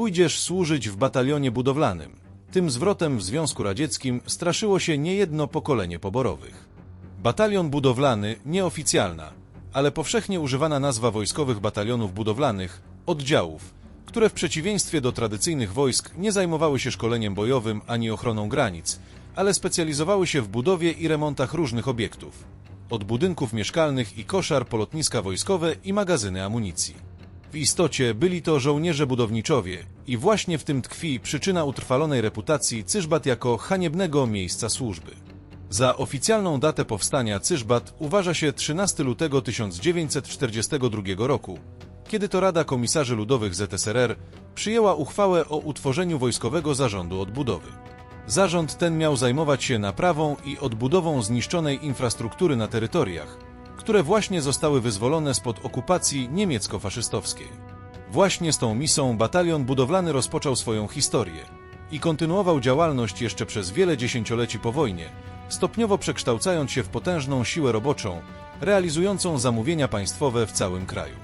Pójdziesz służyć w batalionie budowlanym. Tym zwrotem w Związku Radzieckim straszyło się niejedno pokolenie poborowych. Batalion budowlany nieoficjalna, ale powszechnie używana nazwa wojskowych batalionów budowlanych, oddziałów, które w przeciwieństwie do tradycyjnych wojsk nie zajmowały się szkoleniem bojowym ani ochroną granic, ale specjalizowały się w budowie i remontach różnych obiektów. Od budynków mieszkalnych i koszar po lotniska wojskowe i magazyny amunicji. W istocie byli to żołnierze budowniczowie i właśnie w tym tkwi przyczyna utrwalonej reputacji Cyżbat jako haniebnego miejsca służby. Za oficjalną datę powstania Cyżbat uważa się 13 lutego 1942 roku, kiedy to Rada Komisarzy Ludowych ZSRR przyjęła uchwałę o utworzeniu Wojskowego Zarządu Odbudowy. Zarząd ten miał zajmować się naprawą i odbudową zniszczonej infrastruktury na terytoriach, które właśnie zostały wyzwolone spod okupacji niemiecko-faszystowskiej. Właśnie z tą misją batalion budowlany rozpoczął swoją historię i kontynuował działalność jeszcze przez wiele dziesięcioleci po wojnie, stopniowo przekształcając się w potężną siłę roboczą, realizującą zamówienia państwowe w całym kraju.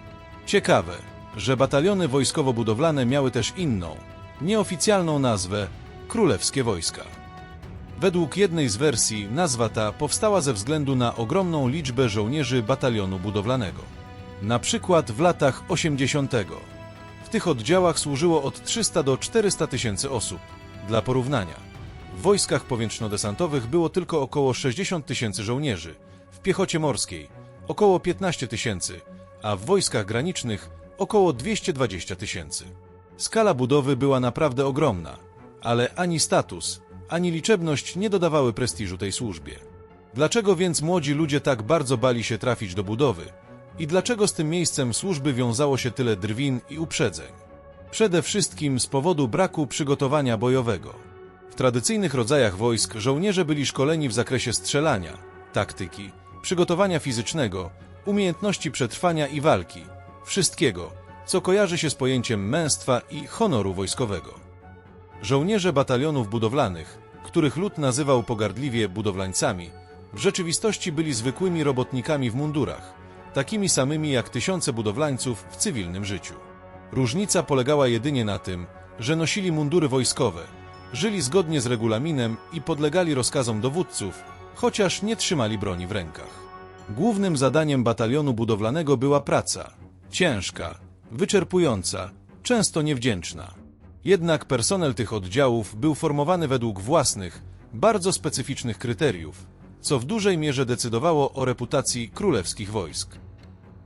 Ciekawe, że bataliony wojskowo-budowlane miały też inną, nieoficjalną nazwę Królewskie Wojska. Według jednej z wersji nazwa ta powstała ze względu na ogromną liczbę żołnierzy batalionu budowlanego. Na przykład w latach 80. W tych oddziałach służyło od 300 do 400 tysięcy osób. Dla porównania, w wojskach powietrzno-desantowych było tylko około 60 tysięcy żołnierzy, w piechocie morskiej około 15 tysięcy, a w wojskach granicznych około 220 tysięcy. Skala budowy była naprawdę ogromna, ale ani status, ani liczebność nie dodawały prestiżu tej służbie. Dlaczego więc młodzi ludzie tak bardzo bali się trafić do budowy? I dlaczego z tym miejscem służby wiązało się tyle drwin i uprzedzeń? Przede wszystkim z powodu braku przygotowania bojowego. W tradycyjnych rodzajach wojsk żołnierze byli szkoleni w zakresie strzelania, taktyki, przygotowania fizycznego, umiejętności przetrwania i walki, wszystkiego, co kojarzy się z pojęciem męstwa i honoru wojskowego. Żołnierze batalionów budowlanych, których lud nazywał pogardliwie budowlańcami, w rzeczywistości byli zwykłymi robotnikami w mundurach, takimi samymi jak tysiące budowlańców w cywilnym życiu. Różnica polegała jedynie na tym, że nosili mundury wojskowe, żyli zgodnie z regulaminem i podlegali rozkazom dowódców, chociaż nie trzymali broni w rękach. Głównym zadaniem batalionu budowlanego była praca. Ciężka, wyczerpująca, często niewdzięczna. Jednak personel tych oddziałów był formowany według własnych, bardzo specyficznych kryteriów, co w dużej mierze decydowało o reputacji królewskich wojsk.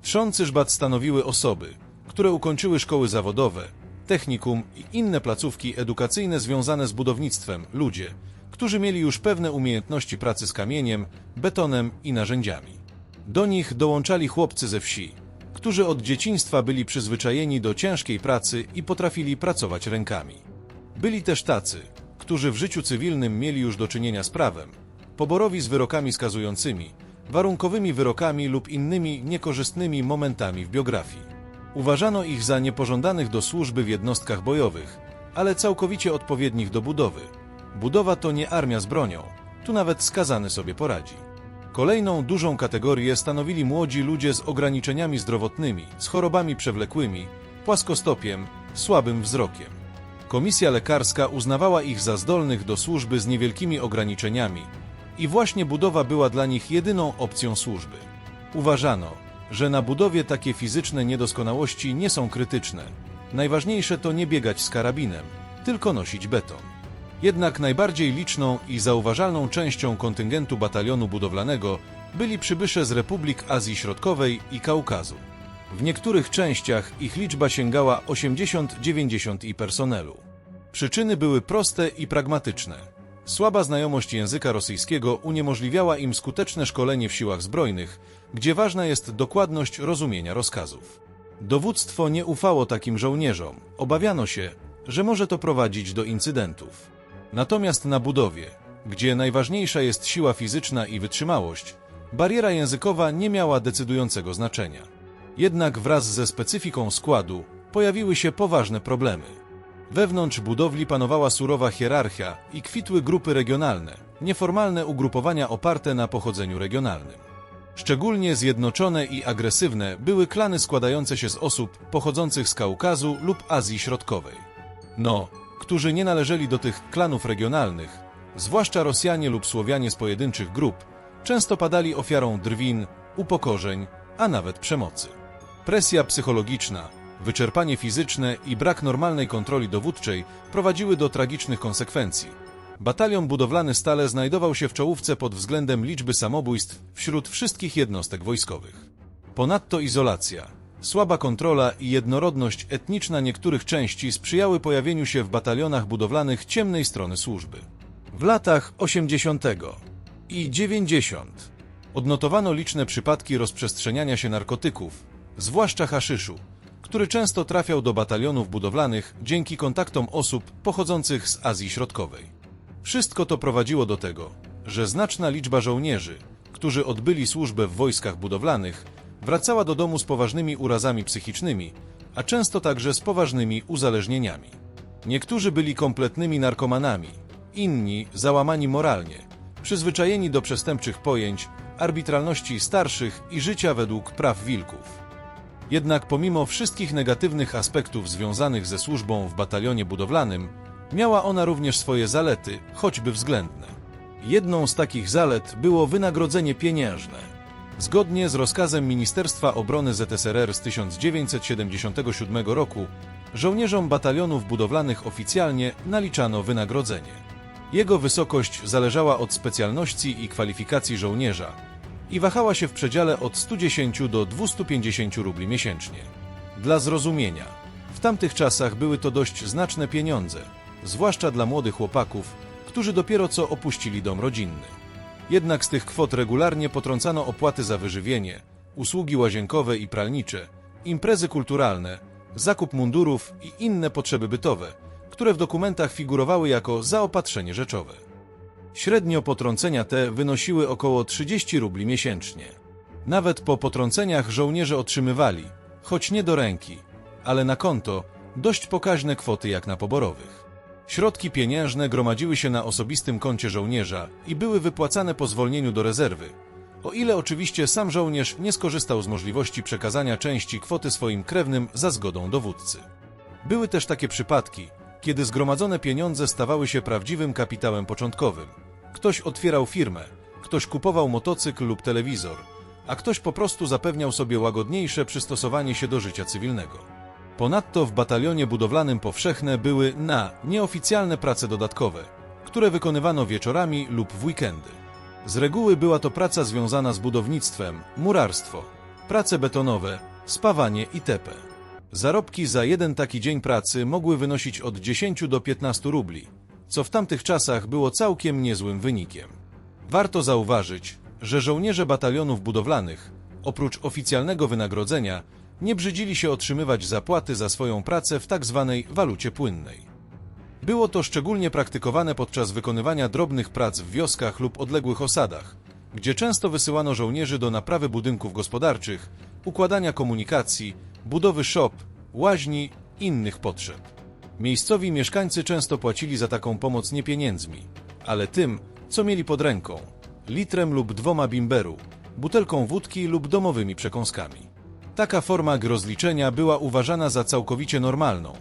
Trzon Cyżbat stanowiły osoby, które ukończyły szkoły zawodowe, technikum i inne placówki edukacyjne związane z budownictwem, ludzie, którzy mieli już pewne umiejętności pracy z kamieniem, betonem i narzędziami. Do nich dołączali chłopcy ze wsi, którzy od dzieciństwa byli przyzwyczajeni do ciężkiej pracy i potrafili pracować rękami. Byli też tacy, którzy w życiu cywilnym mieli już do czynienia z prawem, poborowi z wyrokami skazującymi, warunkowymi wyrokami lub innymi niekorzystnymi momentami w biografii. Uważano ich za niepożądanych do służby w jednostkach bojowych, ale całkowicie odpowiednich do budowy. Budowa to nie armia z bronią, tu nawet skazany sobie poradzi. Kolejną dużą kategorię stanowili młodzi ludzie z ograniczeniami zdrowotnymi, z chorobami przewlekłymi, płaskostopiem, słabym wzrokiem. Komisja lekarska uznawała ich za zdolnych do służby z niewielkimi ograniczeniami i właśnie budowa była dla nich jedyną opcją służby. Uważano, że na budowie takie fizyczne niedoskonałości nie są krytyczne. Najważniejsze to nie biegać z karabinem, tylko nosić beton. Jednak najbardziej liczną i zauważalną częścią kontyngentu batalionu budowlanego byli przybysze z Republik Azji Środkowej i Kaukazu. W niektórych częściach ich liczba sięgała 80-90 i personelu. Przyczyny były proste i pragmatyczne. Słaba znajomość języka rosyjskiego uniemożliwiała im skuteczne szkolenie w siłach zbrojnych, gdzie ważna jest dokładność rozumienia rozkazów. Dowództwo nie ufało takim żołnierzom, obawiano się, że może to prowadzić do incydentów. Natomiast na budowie, gdzie najważniejsza jest siła fizyczna i wytrzymałość, bariera językowa nie miała decydującego znaczenia. Jednak wraz ze specyfiką składu pojawiły się poważne problemy. Wewnątrz budowli panowała surowa hierarchia i kwitły grupy regionalne, nieformalne ugrupowania oparte na pochodzeniu regionalnym. Szczególnie zjednoczone i agresywne były klany składające się z osób pochodzących z Kaukazu lub Azji Środkowej. No, którzy nie należeli do tych klanów regionalnych, zwłaszcza Rosjanie lub Słowianie z pojedynczych grup, często padali ofiarą drwin, upokorzeń, a nawet przemocy. Presja psychologiczna, wyczerpanie fizyczne i brak normalnej kontroli dowódczej prowadziły do tragicznych konsekwencji. Batalion budowlany stale znajdował się w czołówce pod względem liczby samobójstw wśród wszystkich jednostek wojskowych. Ponadto izolacja, słaba kontrola i jednorodność etniczna niektórych części sprzyjały pojawieniu się w batalionach budowlanych ciemnej strony służby. W latach 80 i 90 odnotowano liczne przypadki rozprzestrzeniania się narkotyków, zwłaszcza haszyszu, który często trafiał do batalionów budowlanych dzięki kontaktom osób pochodzących z Azji Środkowej. Wszystko to prowadziło do tego, że znaczna liczba żołnierzy, którzy odbyli służbę w wojskach budowlanych, wracała do domu z poważnymi urazami psychicznymi, a często także z poważnymi uzależnieniami. Niektórzy byli kompletnymi narkomanami, inni załamani moralnie, przyzwyczajeni do przestępczych pojęć, arbitralności starszych i życia według praw wilków. Jednak pomimo wszystkich negatywnych aspektów związanych ze służbą w batalionie budowlanym, miała ona również swoje zalety, choćby względne. Jedną z takich zalet było wynagrodzenie pieniężne. Zgodnie z rozkazem Ministerstwa Obrony ZSRR z 1977 roku, żołnierzom batalionów budowlanych oficjalnie naliczano wynagrodzenie. Jego wysokość zależała od specjalności i kwalifikacji żołnierza i wahała się w przedziale od 110 do 250 rubli miesięcznie. Dla zrozumienia, w tamtych czasach były to dość znaczne pieniądze, zwłaszcza dla młodych chłopaków, którzy dopiero co opuścili dom rodzinny. Jednak z tych kwot regularnie potrącano opłaty za wyżywienie, usługi łazienkowe i pralnicze, imprezy kulturalne, zakup mundurów i inne potrzeby bytowe, które w dokumentach figurowały jako zaopatrzenie rzeczowe. Średnio potrącenia te wynosiły około 30 rubli miesięcznie. Nawet po potrąceniach żołnierze otrzymywali, choć nie do ręki, ale na konto, dość pokaźne kwoty jak na poborowych. Środki pieniężne gromadziły się na osobistym koncie żołnierza i były wypłacane po zwolnieniu do rezerwy, o ile oczywiście sam żołnierz nie skorzystał z możliwości przekazania części kwoty swoim krewnym za zgodą dowódcy. Były też takie przypadki, kiedy zgromadzone pieniądze stawały się prawdziwym kapitałem początkowym. Ktoś otwierał firmę, ktoś kupował motocykl lub telewizor, a ktoś po prostu zapewniał sobie łagodniejsze przystosowanie się do życia cywilnego. Ponadto w batalionie budowlanym powszechne były na nieoficjalne prace dodatkowe, które wykonywano wieczorami lub w weekendy. Z reguły była to praca związana z budownictwem, murarstwo, prace betonowe, spawanie itp. Zarobki za jeden taki dzień pracy mogły wynosić od 10 do 15 rubli, co w tamtych czasach było całkiem niezłym wynikiem. Warto zauważyć, że żołnierze batalionów budowlanych, oprócz oficjalnego wynagrodzenia, nie brzydzili się otrzymywać zapłaty za swoją pracę w tak zwanej walucie płynnej. Było to szczególnie praktykowane podczas wykonywania drobnych prac w wioskach lub odległych osadach, gdzie często wysyłano żołnierzy do naprawy budynków gospodarczych, układania komunikacji, budowy szop, łaźni innych potrzeb. Miejscowi mieszkańcy często płacili za taką pomoc nie pieniędzmi, ale tym, co mieli pod ręką litrem lub dwoma bimberu, butelką wódki lub domowymi przekąskami. Taka forma rozliczenia była uważana za całkowicie normalną,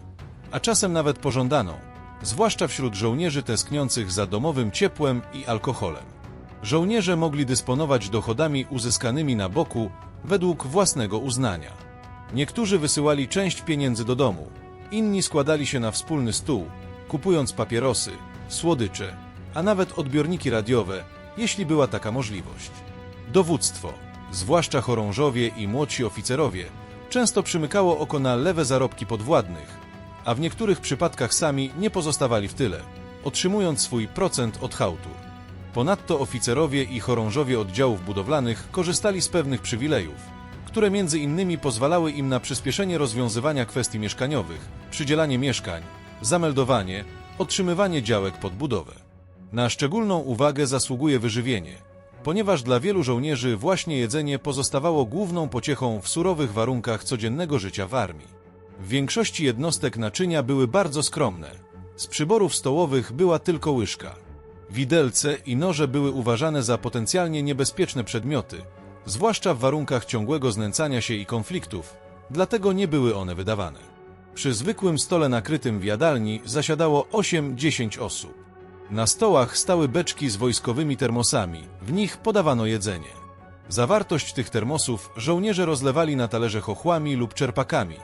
a czasem nawet pożądaną, zwłaszcza wśród żołnierzy tęskniących za domowym ciepłem i alkoholem. Żołnierze mogli dysponować dochodami uzyskanymi na boku według własnego uznania. Niektórzy wysyłali część pieniędzy do domu, inni składali się na wspólny stół, kupując papierosy, słodycze, a nawet odbiorniki radiowe, jeśli była taka możliwość. Dowództwo – zwłaszcza chorążowie i młodsi oficerowie, często przymykało oko na lewe zarobki podwładnych, a w niektórych przypadkach sami nie pozostawali w tyle, otrzymując swój procent od hałtu. Ponadto oficerowie i chorążowie oddziałów budowlanych korzystali z pewnych przywilejów, które między innymi pozwalały im na przyspieszenie rozwiązywania kwestii mieszkaniowych, przydzielanie mieszkań, zameldowanie, otrzymywanie działek pod budowę. Na szczególną uwagę zasługuje wyżywienie – ponieważ dla wielu żołnierzy właśnie jedzenie pozostawało główną pociechą w surowych warunkach codziennego życia w armii. W większości jednostek naczynia były bardzo skromne. Z przyborów stołowych była tylko łyżka. Widelce i noże były uważane za potencjalnie niebezpieczne przedmioty, zwłaszcza w warunkach ciągłego znęcania się i konfliktów, dlatego nie były one wydawane. Przy zwykłym stole nakrytym w jadalni zasiadało 8-10 osób. Na stołach stały beczki z wojskowymi termosami, w nich podawano jedzenie. Zawartość tych termosów żołnierze rozlewali na talerze chochłami lub czerpakami,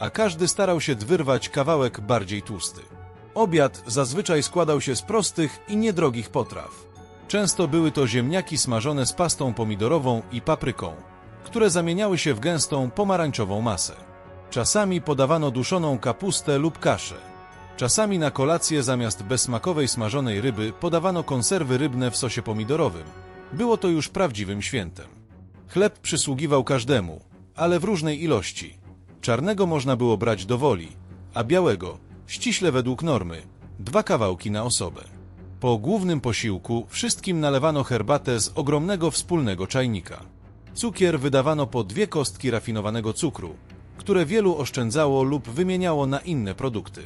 a każdy starał się wyrwać kawałek bardziej tłusty. Obiad zazwyczaj składał się z prostych i niedrogich potraw. Często były to ziemniaki smażone z pastą pomidorową i papryką, które zamieniały się w gęstą pomarańczową masę. Czasami podawano duszoną kapustę lub kaszę. Czasami na kolację zamiast bezsmakowej smażonej ryby podawano konserwy rybne w sosie pomidorowym. Było to już prawdziwym świętem. Chleb przysługiwał każdemu, ale w różnej ilości. Czarnego można było brać do woli, a białego, ściśle według normy, dwa kawałki na osobę. Po głównym posiłku wszystkim nalewano herbatę z ogromnego wspólnego czajnika. Cukier wydawano po dwie kostki rafinowanego cukru, które wielu oszczędzało lub wymieniało na inne produkty.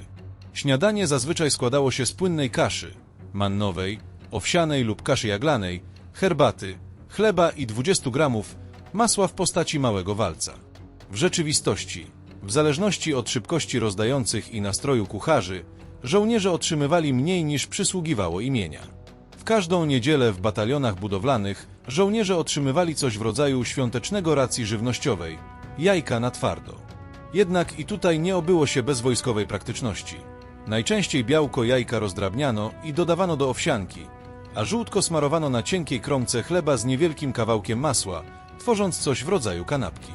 Śniadanie zazwyczaj składało się z płynnej kaszy, mannowej, owsianej lub kaszy jaglanej, herbaty, chleba i 20 gramów masła w postaci małego walca. W rzeczywistości, w zależności od szybkości rozdających i nastroju kucharzy, żołnierze otrzymywali mniej niż przysługiwało imienia. W każdą niedzielę w batalionach budowlanych żołnierze otrzymywali coś w rodzaju świątecznego racji żywnościowej jajka na twardo. Jednak i tutaj nie obyło się bez wojskowej praktyczności. Najczęściej białko jajka rozdrabniano i dodawano do owsianki, a żółtko smarowano na cienkiej kromce chleba z niewielkim kawałkiem masła, tworząc coś w rodzaju kanapki.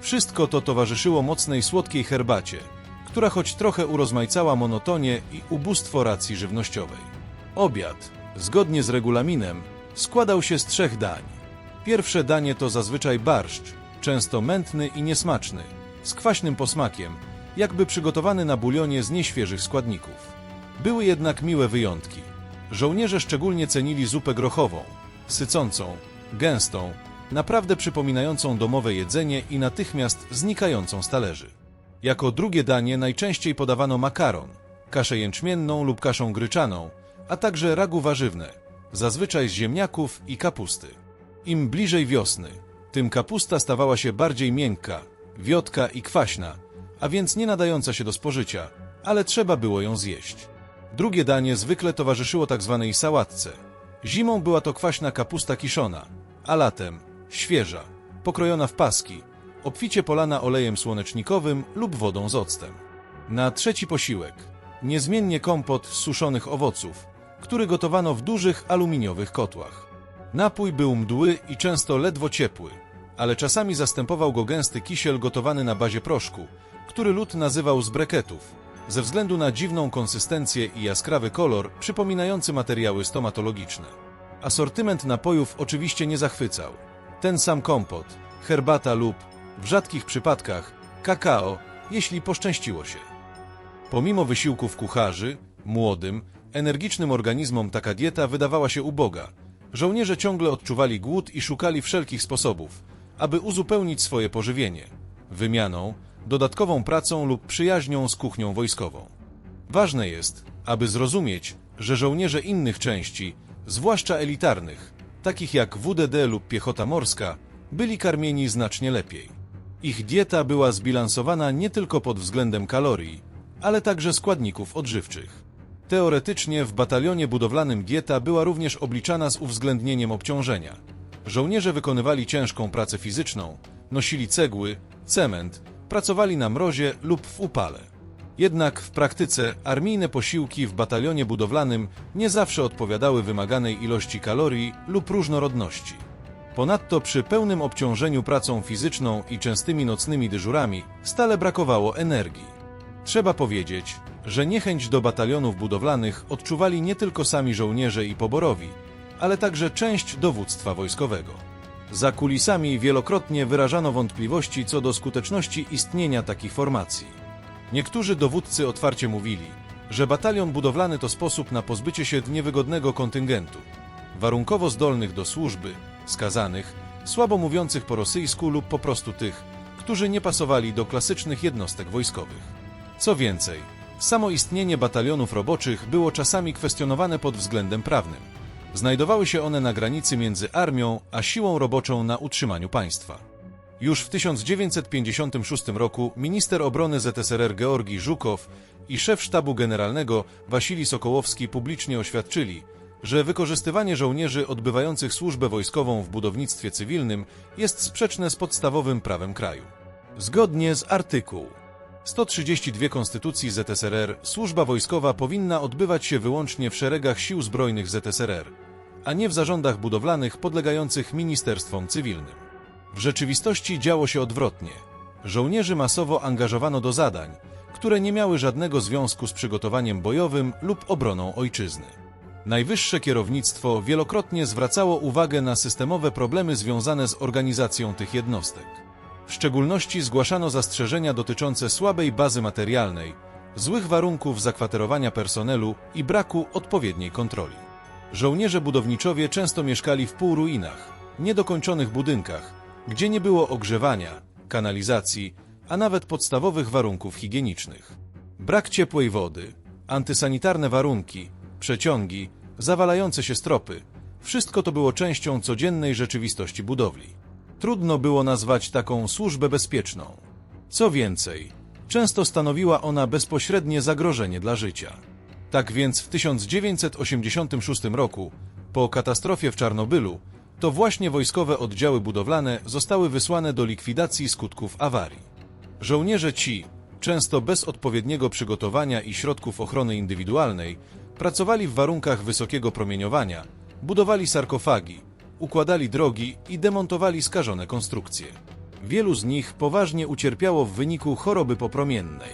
Wszystko to towarzyszyło mocnej słodkiej herbacie, która choć trochę urozmaicała monotonię i ubóstwo racji żywnościowej. Obiad, zgodnie z regulaminem, składał się z trzech dań. Pierwsze danie to zazwyczaj barszcz, często mętny i niesmaczny, z kwaśnym posmakiem, jakby przygotowany na bulionie z nieświeżych składników. Były jednak miłe wyjątki. Żołnierze szczególnie cenili zupę grochową, sycącą, gęstą, naprawdę przypominającą domowe jedzenie i natychmiast znikającą z talerzy. Jako drugie danie najczęściej podawano makaron, kaszę jęczmienną lub kaszą gryczaną, a także ragu warzywne, zazwyczaj z ziemniaków i kapusty. Im bliżej wiosny, tym kapusta stawała się bardziej miękka, wiotka i kwaśna, a więc nie nadająca się do spożycia, ale trzeba było ją zjeść. Drugie danie zwykle towarzyszyło tak zwanej sałatce. Zimą była to kwaśna kapusta kiszona, a latem świeża, pokrojona w paski, obficie polana olejem słonecznikowym lub wodą z octem. Na trzeci posiłek niezmiennie kompot z suszonych owoców, który gotowano w dużych aluminiowych kotłach. Napój był mdły i często ledwo ciepły, ale czasami zastępował go gęsty kisiel gotowany na bazie proszku, który lud nazywał z breketów, ze względu na dziwną konsystencję i jaskrawy kolor przypominający materiały stomatologiczne. Asortyment napojów oczywiście nie zachwycał. Ten sam kompot, herbata lub, w rzadkich przypadkach, kakao, jeśli poszczęściło się. Pomimo wysiłków kucharzy, młodym, energicznym organizmom taka dieta wydawała się uboga. Żołnierze ciągle odczuwali głód i szukali wszelkich sposobów, aby uzupełnić swoje pożywienie wymianą, dodatkową pracą lub przyjaźnią z kuchnią wojskową. Ważne jest, aby zrozumieć, że żołnierze innych części, zwłaszcza elitarnych, takich jak WDD lub piechota morska, byli karmieni znacznie lepiej. Ich dieta była zbilansowana nie tylko pod względem kalorii, ale także składników odżywczych. Teoretycznie w batalionie budowlanym dieta była również obliczana z uwzględnieniem obciążenia. Żołnierze wykonywali ciężką pracę fizyczną, nosili cegły, cement, pracowali na mrozie lub w upale. Jednak w praktyce armijne posiłki w batalionie budowlanym nie zawsze odpowiadały wymaganej ilości kalorii lub różnorodności. Ponadto przy pełnym obciążeniu pracą fizyczną i częstymi nocnymi dyżurami stale brakowało energii. Trzeba powiedzieć, że niechęć do batalionów budowlanych odczuwali nie tylko sami żołnierze i poborowi, ale także część dowództwa wojskowego. Za kulisami wielokrotnie wyrażano wątpliwości co do skuteczności istnienia takich formacji. Niektórzy dowódcy otwarcie mówili, że batalion budowlany to sposób na pozbycie się niewygodnego kontyngentu, warunkowo zdolnych do służby, skazanych, słabo mówiących po rosyjsku lub po prostu tych, którzy nie pasowali do klasycznych jednostek wojskowych. Co więcej, samo istnienie batalionów roboczych było czasami kwestionowane pod względem prawnym. Znajdowały się one na granicy między armią a siłą roboczą na utrzymaniu państwa. Już w 1956 roku minister obrony ZSRR Georgi Żukow i szef sztabu generalnego Wasili Sokołowski publicznie oświadczyli, że wykorzystywanie żołnierzy odbywających służbę wojskową w budownictwie cywilnym jest sprzeczne z podstawowym prawem kraju. Zgodnie z artykuł 132 Konstytucji ZSRR służba wojskowa powinna odbywać się wyłącznie w szeregach sił zbrojnych ZSRR, a nie w zarządach budowlanych podlegających ministerstwom cywilnym. W rzeczywistości działo się odwrotnie. Żołnierzy masowo angażowano do zadań, które nie miały żadnego związku z przygotowaniem bojowym lub obroną ojczyzny. Najwyższe kierownictwo wielokrotnie zwracało uwagę na systemowe problemy związane z organizacją tych jednostek. W szczególności zgłaszano zastrzeżenia dotyczące słabej bazy materialnej, złych warunków zakwaterowania personelu i braku odpowiedniej kontroli. Żołnierze budowniczowie często mieszkali w półruinach, niedokończonych budynkach, gdzie nie było ogrzewania, kanalizacji, a nawet podstawowych warunków higienicznych. Brak ciepłej wody, antysanitarne warunki, przeciągi, zawalające się stropy wszystko to było częścią codziennej rzeczywistości budowli. Trudno było nazwać taką służbę bezpieczną. Co więcej, często stanowiła ona bezpośrednie zagrożenie dla życia. Tak więc w 1986 roku, po katastrofie w Czarnobylu, to właśnie wojskowe oddziały budowlane zostały wysłane do likwidacji skutków awarii. Żołnierze ci, często bez odpowiedniego przygotowania i środków ochrony indywidualnej, pracowali w warunkach wysokiego promieniowania, budowali sarkofagi, układali drogi i demontowali skażone konstrukcje. Wielu z nich poważnie ucierpiało w wyniku choroby popromiennej.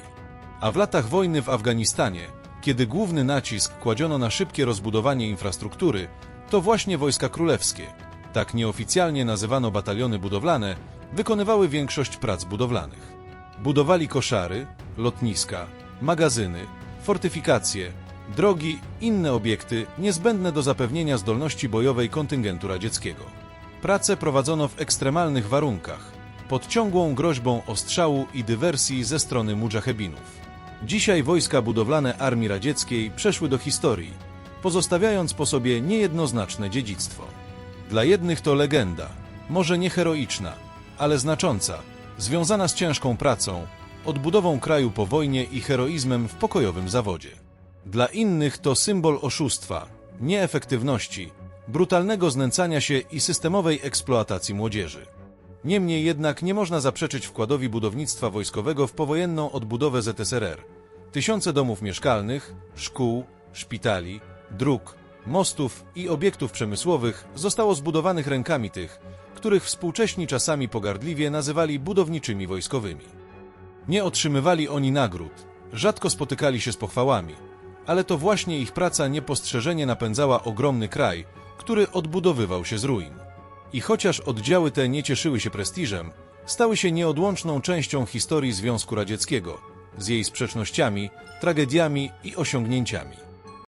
A w latach wojny w Afganistanie, kiedy główny nacisk kładziono na szybkie rozbudowanie infrastruktury, to właśnie wojska królewskie, tak nieoficjalnie nazywano bataliony budowlane, wykonywały większość prac budowlanych. Budowali koszary, lotniska, magazyny, fortyfikacje, drogi, inne obiekty niezbędne do zapewnienia zdolności bojowej kontyngentu radzieckiego. Prace prowadzono w ekstremalnych warunkach, pod ciągłą groźbą ostrzału i dywersji ze strony mudżahebinów. Dzisiaj wojska budowlane Armii Radzieckiej przeszły do historii, pozostawiając po sobie niejednoznaczne dziedzictwo. Dla jednych to legenda, może nie heroiczna, ale znacząca, związana z ciężką pracą, odbudową kraju po wojnie i heroizmem w pokojowym zawodzie. Dla innych to symbol oszustwa, nieefektywności, brutalnego znęcania się i systemowej eksploatacji młodzieży. Niemniej jednak nie można zaprzeczyć wkładowi budownictwa wojskowego w powojenną odbudowę ZSRR. Tysiące domów mieszkalnych, szkół, szpitali, dróg, mostów i obiektów przemysłowych zostało zbudowanych rękami tych, których współcześni czasami pogardliwie nazywali budowniczymi wojskowymi. Nie otrzymywali oni nagród, rzadko spotykali się z pochwałami, ale to właśnie ich praca niepostrzeżenie napędzała ogromny kraj, który odbudowywał się z ruin. I chociaż oddziały te nie cieszyły się prestiżem, stały się nieodłączną częścią historii Związku Radzieckiego, z jej sprzecznościami, tragediami i osiągnięciami.